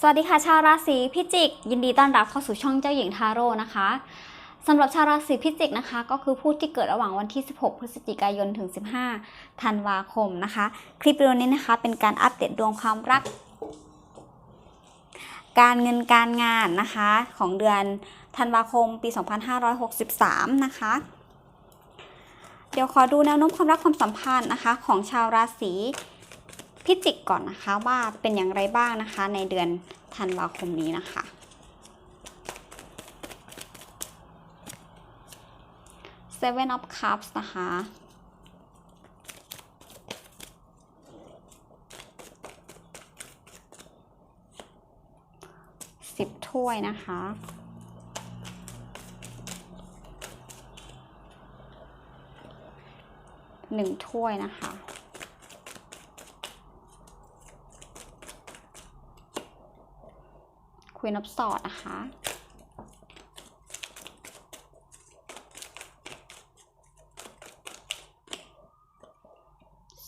สวัสดีค่ะชาวราศีพิจิก ยินดีต้อนรับเข้าสู่ช่องเจ้าหญิงทาโร่นะคะสำหรับชาวราศีพิจิกนะคะ ก็คือผู้ที่เกิดระหว่างวันที่ 16 พฤศจิกายนถึง 15 ธันวาคมนะคะ คลิปวิดีโอนี้นะคะ เป็นการอัปเดตดวงความรัก การเงินการงานนะคะ ของเดือนธันวาคมปี 2563 นะคะ เดี๋ยวขอดูแนวโน้มความรักความสัมพันธ์นะคะ ของชาวราศีพิ พิจิกก่อนนะคะว่าเป็นอย่างไรบ้างนะคะ ในเดือนธันวาคมนี้นะคะ Seven of Cups นะคะ สิบถ้วยนะคะ หนึ่งถ้วยนะคะ ควีนอ f สอดนะคะ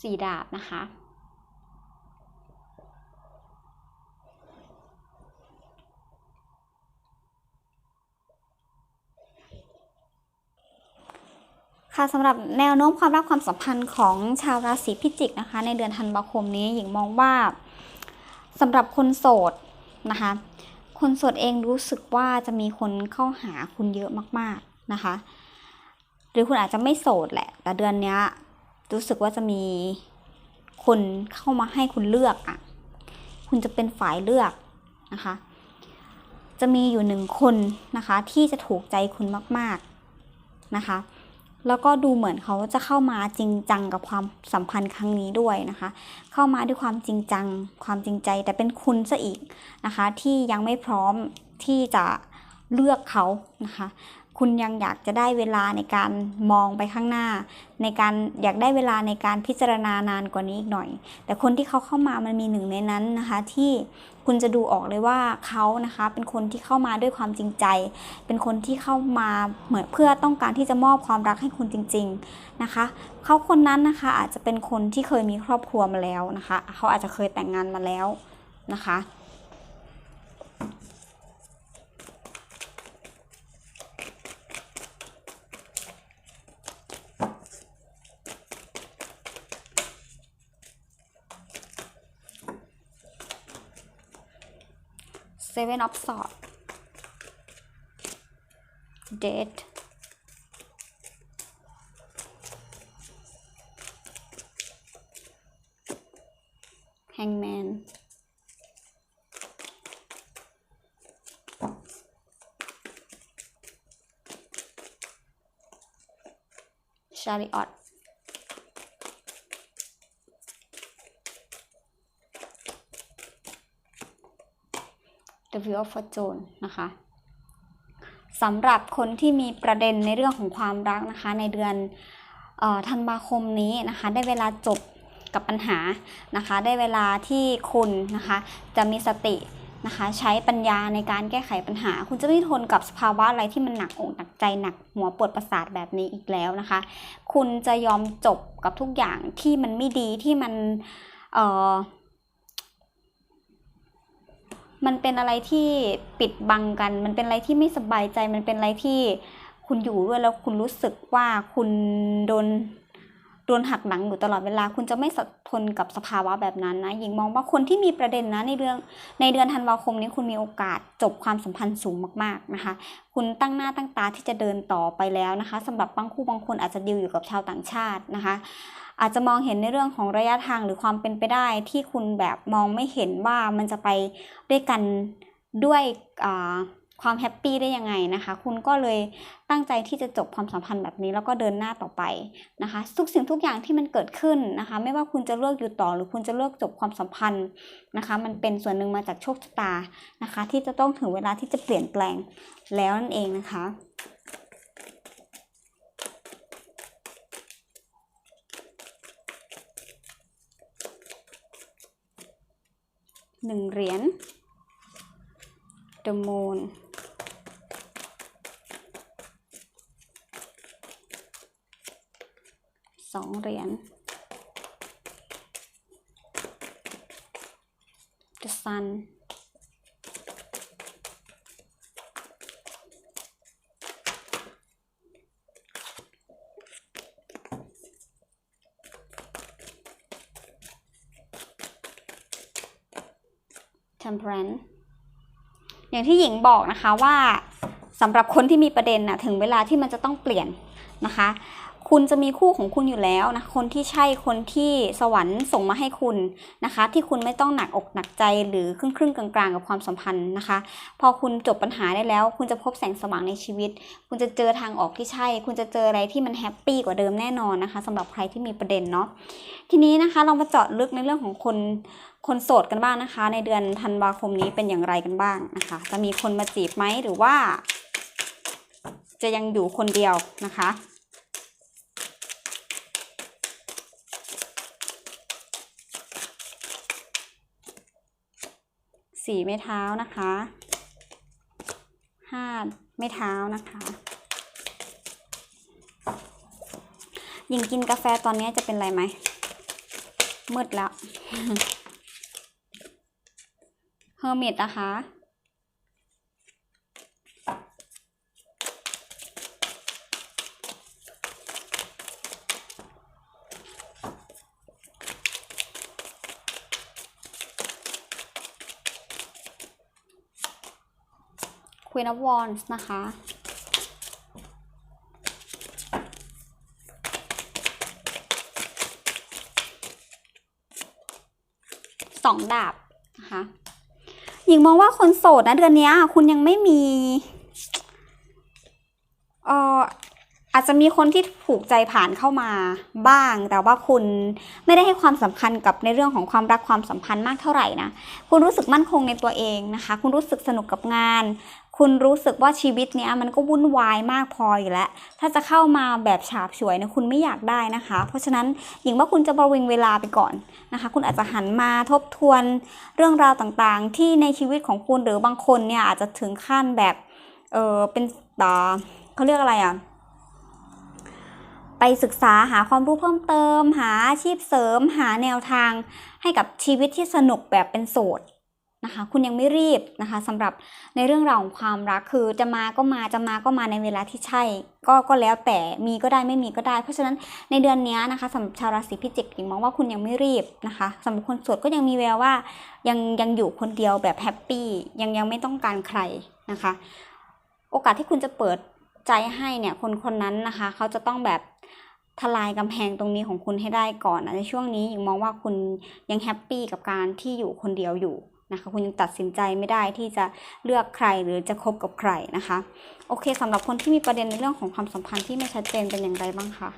สีดาบนะคะ ค่ะสำหรับแนวโน้มความรักความสัมพันธ์ของชาวราศีพิจิกนะคะ ในเดือนธันวาคมนี้หญิงมองว่าสำหรับคนโสดนะคะ คนโสดเองรู้สึกว่าจะมีคนเข้าหาคุณเยอะมากๆนะคะ หรือคุณอาจจะไม่โสดแหละ แต่เดือนนี้รู้สึกว่าจะมีคนเข้ามาให้คุณเลือกอะ คุณจะเป็นฝ่ายเลือกนะคะ จะมีอยู่หนึ่งคนนะคะที่จะถูกใจคุณมาก ๆนะคะ แล้วก็ดูเหมือนเขาจะเข้ามาจริงจังกับความสัมพันธ์ครั้งนี้ด้วยนะคะ เข้ามาด้วยความจริงจัง ความจริงใจแต่เป็นคุณซะอีกนะคะ ที่ยังไม่พร้อมที่จะเลือกเขานะคะ คุณยังอยากจะได้เวลาในการมองไปข้างหน้า ในการอยากได้เวลาในการพิจารณานานกว่านี้อีกหน่อย แต่คนที่เขาเข้ามามันมีหนึ่งในนั้นนะคะ ที่คุณจะดูออกเลยว่าเขานะคะ เป็นคนที่เข้ามาด้วยความจริงใจ เป็นคนที่เข้ามาเหมือนเพื่อต้องการที่จะมอบความรักให้คุณจริง ๆนะคะ เขาคนนั้นนะคะอาจจะเป็นคนที่เคยมีครอบครัวมาแล้วนะคะ เขาอาจจะเคยแต่งงานมาแล้วนะคะ Seven of Swords. Dead. Hangman. Chariot The Wheel of Fortune นะคะสำหรับคนที่มีประเด็นในเรื่องของความรักนะคะ ในเดือนออธันวาคมนี้นะคะ ได้เวลาจบกับปัญหานะคะ ได้เวลาที่คุณนะคะ จะมีสตินะคะ ใช้ปัญญาในการแก้ไขปัญหา คุณจะไม่ทนกับสภาวะอะไรที่มันหนักอกหนักใจหนักหัวปวดประสาทแบบนี้อีกแล้วนะคะ คุณจะยอมจบกับทุกอย่างที่มันไม่ดีที่มันเอ่อ มันเป็นอะไรที่ปิดบังกัน มันเป็นอะไรที่ไม่สบายใจ มันเป็นอะไรที่คุณอยู่ด้วยแล้วคุณรู้สึกว่าคุณโดนโดนหักหลังอยู่ตลอดเวลา คุณจะไม่สะทนกับสภาวะแบบนั้นนะหญิงมองว่าคนที่มีประเด็นนะในเรื่องในเดือนธันวาคมนี้คุณมีโอกาสจบความสัมพันธ์สูงมากๆนะคะ คุณตั้งหน้าตั้งตาที่จะเดินต่อไปแล้วนะคะสำหรับบางคู่บางคนอาจจะดีลอยู่กับชาวต่างชาตินะคะ อาจจะมองเห็นในเรื่องของระยะทางหรือความเป็นไปได้ที่คุณแบบมองไม่เห็นว่ามันจะไปด้วยกันด้วยความแฮปปี้ได้ยังไงนะคะ คุณก็เลยตั้งใจที่จะจบความสัมพันธ์แบบนี้แล้วก็เดินหน้าต่อไปนะคะ ทุกสิ่งทุกอย่างที่มันเกิดขึ้นนะคะ ไม่ว่าคุณจะเลือกอยู่ต่อหรือคุณจะเลือกจบความสัมพันธ์นะคะ มันเป็นส่วนหนึ่งมาจากโชคชะตานะคะ ที่จะต้องถึงเวลาที่จะเปลี่ยนแปลงแล้วนั่นเองนะคะ หนึ่งเหรียญ The Moon สองเหรียญ The Sun temperance อย่างที่หญิงบอกนะคะว่าสำหรับคนที่มีประเด็นนะถึงเวลาที่มันจะต้องเปลี่ยนนะคะ คุณจะมีคู่ของคุณอยู่แล้วนะคนที่ใช่คนที่สวรรค์ส่งมาให้คุณนะคะ ที่คุณไม่ต้องหนักอกหนักใจหรือครึ่งครึ่งกลางๆ กับความสัมพันธ์นะคะ พอคุณจบปัญหาได้แล้ว คุณจะพบแสงสว่างในชีวิต คุณจะเจอทางออกที่ใช่ คุณจะเจออะไรที่มันแฮปปี้กว่าเดิมแน่นอนนะคะสำหรับใครที่มีประเด็นเนาะทีนี้นะคะเรามาเจาะลึกในเรื่องของคน คนโสดกันบ้างนะคะ ในเดือนธันวาคมนี้เป็นอย่างไรกันบ้างนะคะ จะมีคนมาจีบไหมหรือว่า จะยังอยู่คนเดียวนะคะสี่ไม้เท้านะคะห้าไม้เท้านะคะยิงกินกาแฟตอนนี้จะเป็นไรไหมมืดแล้ว อร์มิตนะคะ Queen of Wands นะคะ สองดาบนะคะ หญิงมองว่าคนโสดนะเดือนนี้คุณยังไม่มีเอ่ออาจจะมีคนที่ผูกใจผ่านเข้ามาบ้าง แต่ว่าคุณไม่ได้ให้ความสำคัญกับในเรื่องของความรักความสัมพันธ์มากเท่าไหร่นะ คุณรู้สึกมั่นคงในตัวเองนะคะ คุณรู้สึกสนุกกับงาน คุณรู้สึกว่าชีวิตเนี้ยมันก็วุ่นวายมากพออยู่แล้ว ถ้าจะเข้ามาแบบฉาบฉวยเนี่ยคุณไม่อยากได้นะคะ เพราะฉะนั้นหญิงว่าคุณจะประวิงเวลาไปก่อนนะคะ คุณอาจจะหันมาทบทวนเรื่องราวต่างๆ ที่ในชีวิตของคุณหรือบางคนเนี่ยอาจจะถึงขั้นแบบเออเป็นต่อเขาเรียกอะไรอะไปศึกษาหาความรู้เพิ่มเติม หาอาชีพเสริม หาแนวทางให้กับชีวิตที่สนุกแบบเป็นโสด นะคะ คุณยังไม่รีบนะคะสำหรับในเรื่องราวของความรักคือจะมาก็มาจะมาก็มาในเวลาที่ใช่ ก็ก็แล้วแต่มีก็ได้ไม่มีก็ได้ เพราะฉะนั้นในเดือนนี้นะคะสำหรับชาวราศีพิจิกหญิงมองว่าคุณยังไม่รีบนะคะสำหรับคนโสดก็ยังมีแววว่ายังยังอยู่คนเดียวแบบแฮปปี้ยังยังไม่ต้องการใครนะคะ โอกาสที่คุณจะเปิดใจให้เนี่ยคนคนนั้นนะคะ เขาจะต้องแบบทลายกำแพงตรงนี้ของคุณให้ได้ก่อนนะในช่วงนี้ยังมองว่าคุณยังแฮปปี้กับการที่อยู่คนเดียวอยู่ นะคะคุณยังตัดสินใจไม่ได้ที่จะเลือกใครหรือจะคบกับใครนะคะ โอเคสำหรับคนที่มีประเด็นในเรื่องของความสัมพันธ์ที่ไม่ชัดเจนเป็นอย่างไรบ้างคะ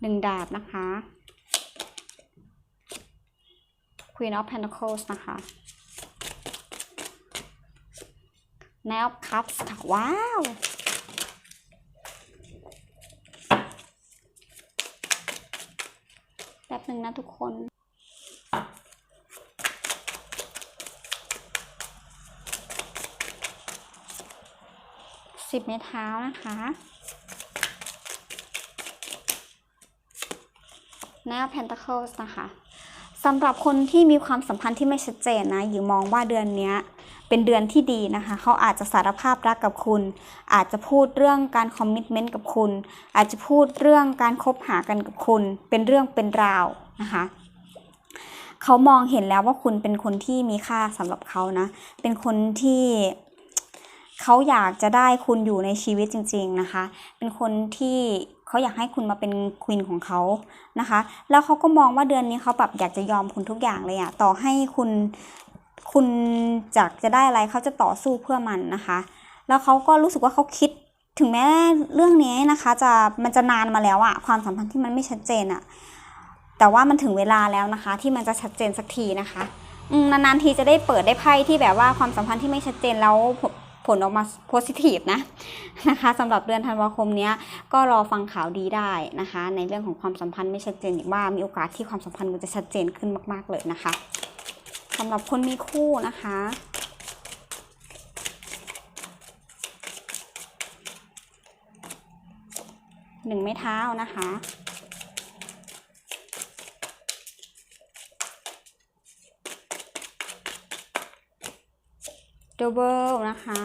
หนึ่งดาบนะคะ Queen of Pentacles นะคะ Knight of Cups ค่ะ ว้าว แป๊บหนึ่งนะทุกคนสิบไม้เท้านะคะ Knight of Pentacles นะคะสำหรับคนที่มีความสัมพันธ์ที่ไม่ชัดเจนนะหญิงมองว่าเดือนเนี้ย เป็นเดือนที่ดีนะคะ เขาอาจจะสารภาพรักกับคุณ อาจจะพูดเรื่องการคอมมิชเมนต์กับคุณ อาจจะพูดเรื่องการคบหากันกับคุณ เป็นเรื่องเป็นราวนะคะเขามองเห็นแล้วว่าคุณเป็นคนที่มีค่าสำหรับเขานะ เป็นคนที่เขาอยากจะได้คุณอยู่ในชีวิตจริง ๆนะคะ เป็นคนที่เขาอยากให้คุณมาเป็นควีนของเขานะคะ แล้วเขาก็มองว่าเดือนนี้เขาแบบอยากจะยอมคุณทุกอย่างเลยอะต่อให้คุณ คุณจากจะได้อะไรเขาจะต่อสู้เพื่อมันนะคะ แล้วเขาก็รู้สึกว่าเขาคิดถึงแม้เรื่องนี้นะคะ จะมันจะนานมาแล้วอะความสัมพันธ์ที่มันไม่ชัดเจนอะแต่ว่ามันถึงเวลาแล้วนะคะ ที่มันจะชัดเจนสักทีนะคะนานๆทีจะได้เปิดได้ไพ่ที่แบบว่าความสัมพันธ์ที่ไม่ชัดเจนแล้วผลออกมาโพสิทีฟนะนะคะสำหรับเดือนธันวาคมนี้ก็รอฟังข่าวดีได้นะคะ ในเรื่องของความสัมพันธ์ไม่ชัดเจนว่ามีโอกาสที่ความสัมพันธ์มันจะชัดเจนขึ้นมาก ๆเลยนะคะ สำหรับคนมีคู่นะคะ หนึ่งไม้เท้านะคะ ดับเบิลนะคะ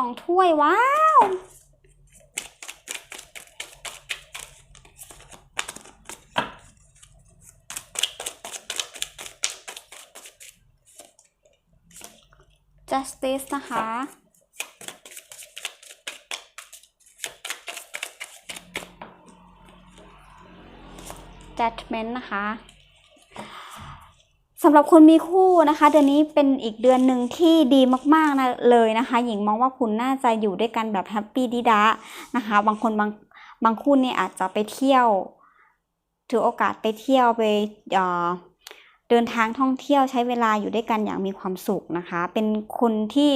องถ้วย ว้าว justice นะคะ judgment นะคะ สำหรับคนมีคู่นะคะ เดือนนี้เป็นอีกเดือนหนึ่งที่ดีมากๆนะเลยนะคะ หญิงมองว่าคุณน่าจะอยู่ด้วยกันแบบแฮปปี้ดีดานะคะ บางคนบางบางคู่เนี่ยอาจจะไปเที่ยว ถือโอกาสไปเที่ยวไปเเดินทางท่องเที่ยวใช้เวลาอยู่ด้วยกันอย่างมีความสุขนะคะ เป็นคนที่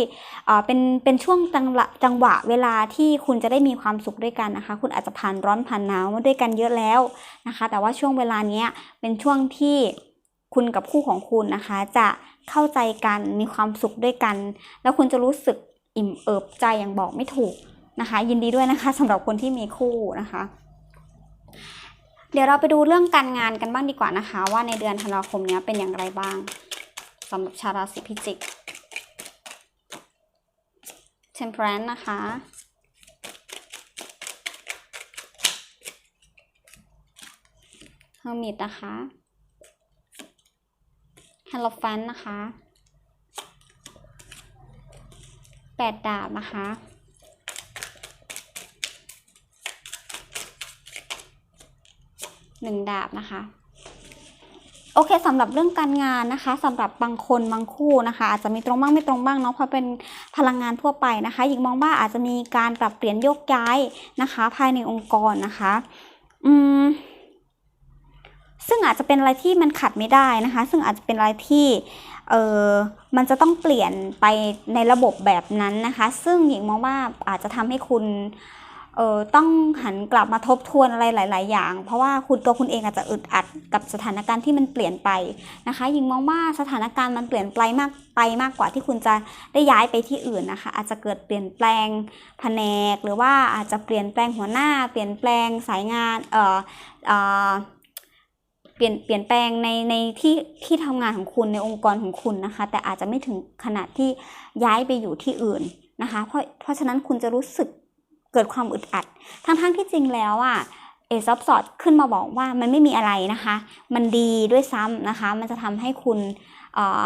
เเป็นเป็นช่วงจังหวะจังหวะเวลาที่คุณจะได้มีความสุขด้วยกันนะคะ คุณอาจจะผ่านร้อนผ่านหนาวมาด้วยกันเยอะแล้วนะคะ แต่ว่าช่วงเวลาเนี้ยเป็นช่วงที่ คุณกับคู่ของคุณนะคะ จะเข้าใจกันมีความสุขด้วยกัน แล้วคุณจะรู้สึกอิ่มเอิบใจอย่างบอกไม่ถูกนะคะ ยินดีด้วยนะคะสำหรับคนที่มีคู่นะคะ เดี๋ยวเราไปดูเรื่องการงานกันบ้างดีกว่านะคะ ว่าในเดือนธันวาคมนี้เป็นอย่างไรบ้างสำหรับชาวราศีพิจิก Temperance นะคะ Hermit นะคะ Hierophant นะคะแปดดาบนะคะหนึ่งดาบนะคะ โอเคสำหรับเรื่องการงานนะคะสำหรับบางคนบางคู่นะคะ อาจจะมีตรงบ้างไม่ตรงบ้างเนาะเพราะเป็นพลังงานทั่วไปนะคะหญิงมองว่าอาจจะมีการปรับเปลี่ยนโยกย้ายนะคะ ภายในองค์กรนะคะ อืม ซึ่งอาจจะเป็นอะไรที่มันขัดไม่ได้นะคะ ซึ่งอาจจะเป็นอะไรที่เออมันจะต้องเปลี่ยนไปในระบบแบบนั้นนะคะ ซึ่งหญิงมองว่าอาจจะทำให้คุณเออต้องหันกลับมาทบทวนอะไรหลาย ๆ อย่าง เพราะว่าคุณตัวคุณเองอาจจะอึดอัดกับสถานการณ์ที่มันเปลี่ยนไปนะคะหญิงมองว่าสถานการณ์มันเปลี่ยนไปมากไปมากกว่าที่คุณจะได้ย้ายไปที่อื่นนะคะ อาจจะเกิดเปลี่ยนแปลงแผนก หรือว่าอาจจะเปลี่ยนแปลงหัวหน้า เปลี่ยนแปลงสายงานเออเอ่อ ลี่ยนเปลี่ยนแปลงในในที่ที่ทำงานของคุณในองค์กรของคุณนะคะ แต่อาจจะไม่ถึงขนาดที่ย้ายไปอยู่ที่อื่นนะคะ เพราะเพราะฉะนั้นคุณจะรู้สึกเกิดความอึดอัด ทั้งๆที่จริงแล้วอะเอซับสอดขึ้นมาบอกว่ามันไม่มีอะไรนะคะ มันดีด้วยซ้ำนะคะ มันจะทำให้คุณเออ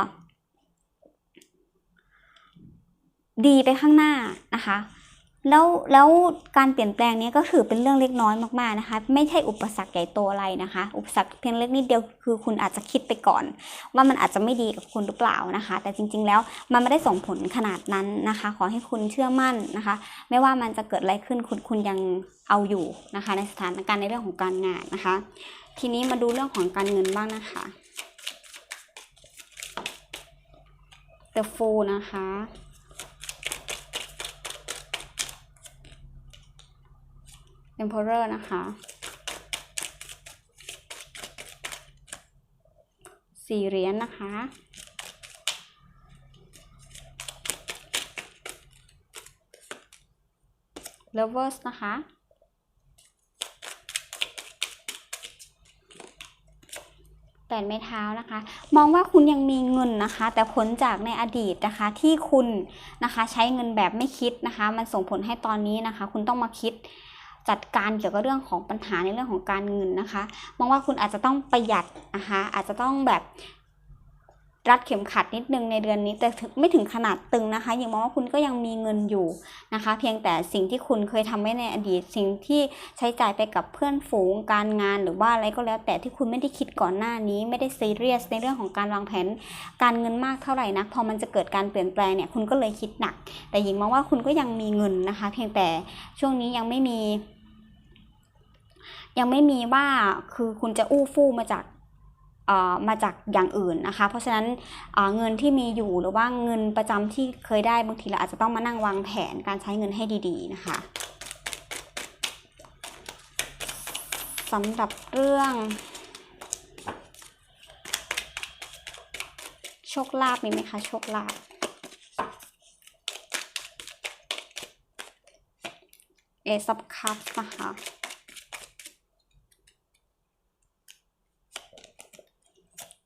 ดีไปข้างหน้านะคะ แล้วแล้วการเปลี่ยนแปลงนี้ก็ถือเป็นเรื่องเล็กน้อยมากๆนะคะ ไม่ใช่อุปสรรคใหญ่โตอะไรนะคะ อุปสรรคเพียงเล็กนิดเดียวคือคุณอาจจะคิดไปก่อน ว่ามันอาจจะไม่ดีกับคุณหรือเปล่านะคะ แต่จริง ๆ แล้วมันไม่ได้ส่งผลขนาดนั้นนะคะ ขอให้คุณเชื่อมั่นนะคะ ไม่ว่ามันจะเกิดอะไรขึ้นคุณคุณยังเอาอยู่นะคะ ในสถานการณ์ในเรื่องของการงานนะคะ ทีนี้มาดูเรื่องของการเงินบ้างนะคะ The Fool นะคะ Emperor นะคะ สี่เหรียญนะคะ Lovers นะคะ แปดไม้เท้านะคะ มองว่าคุณยังมีเงินนะคะ แต่ผลจากในอดีตนะคะที่คุณนะคะใช้เงินแบบไม่คิดนะคะ มันส่งผลให้ตอนนี้นะคะ คุณต้องมาคิด จัดการเกี่ยวกับเรื่องของปัญหาในเรื่องของการเงินนะคะมองว่าคุณอาจจะต้องประหยัดนะคะอาจจะต้องแบบรัดเข็มขัดนิดนึงในเดือนนี้แต่ถึงไม่ถึงขนาดตึงนะคะยังมองว่าคุณก็ยังมีเงินอยู่นะคะ เพียงแต่สิ่งที่คุณเคยทำไว้ในอดีต สิ่งที่ใช้จ่ายไปกับเพื่อนฝูงการงานหรือว่าอะไรก็แล้ว แต่ที่คุณไม่ได้คิดก่อนหน้านี้ ไม่ได้ซีเรียสในเรื่องของการวางแผน การเงินมากเท่าไหร่นะพอมันจะเกิดการเปลี่ยนแปลงเนี่ยคุณก็เลยคิดหนัก แต่หญิงมองว่าคุณก็ยังมีเงินนะคะ เพียงแต่ช่วงนี้ยังไม่มี ยังไม่มีว่าคือคุณจะอู้ฟู่มาจากเอ่อมาจากอย่างอื่นนะคะ เพราะฉะนั้นเงินที่มีอยู่หรือว่าเงินประจำที่เคยได้บางทีเราอาจจะต้องมานั่งวางแผนการใช้เงินให้ดีๆนะคะสำหรับเรื่องโชคลาภมีไหมคะโชคลาภเอซับคัพนะคะ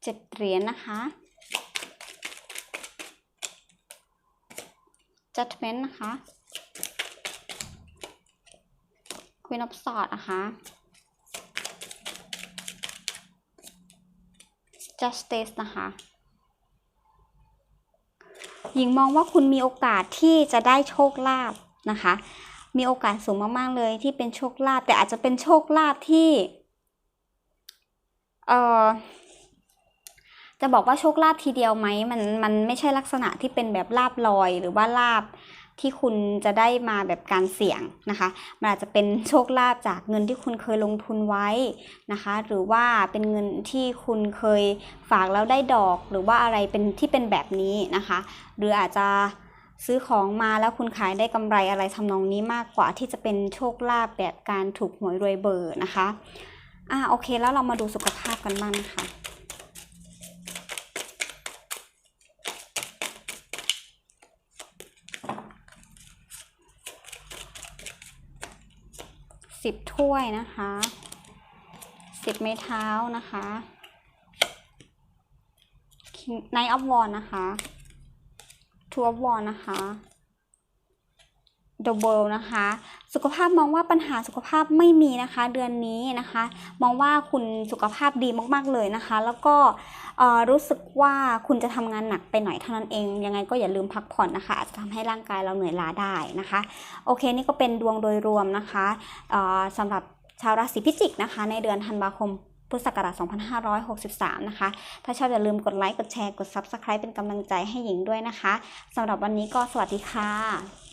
เจ็ดเหรียญนะคะ judgment นะคะ queen บสอดนะคะ justice นะคะหญิงมองว่าคุณมีโอกาสที่จะได้โชคลาภนะคะ มีโอกาสสูงมากๆเลยที่เป็นโชคลาภแต่อาจจะเป็นโชคลาภที่ เอ่อ จะบอกว่าโชคลาภทีเดียวไหมมันมันไม่ใช่ลักษณะที่เป็นแบบลาบลอยหรือว่าลาบที่คุณจะได้มาแบบการเสี่ยงนะคะ มันอาจจะเป็นโชคลาภจากเงินที่คุณเคยลงทุนไว้นะคะ หรือว่าเป็นเงินที่คุณเคยฝากแล้วได้ดอก หรือว่าอะไรเป็นที่เป็นแบบนี้นะคะ หรืออาจจะซื้อของมาแล้วคุณขายได้กำไรอะไรทำนองนี้มากกว่าที่จะเป็นโชคลาภแบบการถูกหวยรวยเบอร์นะคะ อ่าโอเคแล้วเรามาดูสุขภาพกันบ้างนะคะ สิบถ้วยนะคะสิบไม้เท้านะคะไนอ of วอนนะคะทูอ of วอนนะคะ The World นะคะ สุขภาพมองว่าปัญหาสุขภาพไม่มีนะคะ เดือนนี้นะคะ มองว่าคุณสุขภาพดีมากๆเลยนะคะ แล้วก็รู้สึกว่าคุณจะทำงานหนักไปหน่อยเท่านั้นเอง ยังไงก็อย่าลืมพักผ่อนนะคะอาจจะทำให้ร่างกายเราเหนื่อยล้าได้นะคะ โอเคนี่ก็เป็นดวงโดยรวมนะคะเอ่อสำหรับชาวราศีพิจิกนะคะ ในเดือนธันวาคมพุทธศักราช 2563 นะคะ ถ้าชอบอย่าลืมกดไลค์ กดแชร์ กด Subscribe เป็นกำลังใจให้หญิงด้วยนะคะ สำหรับวันนี้ก็สวัสดีค่ะ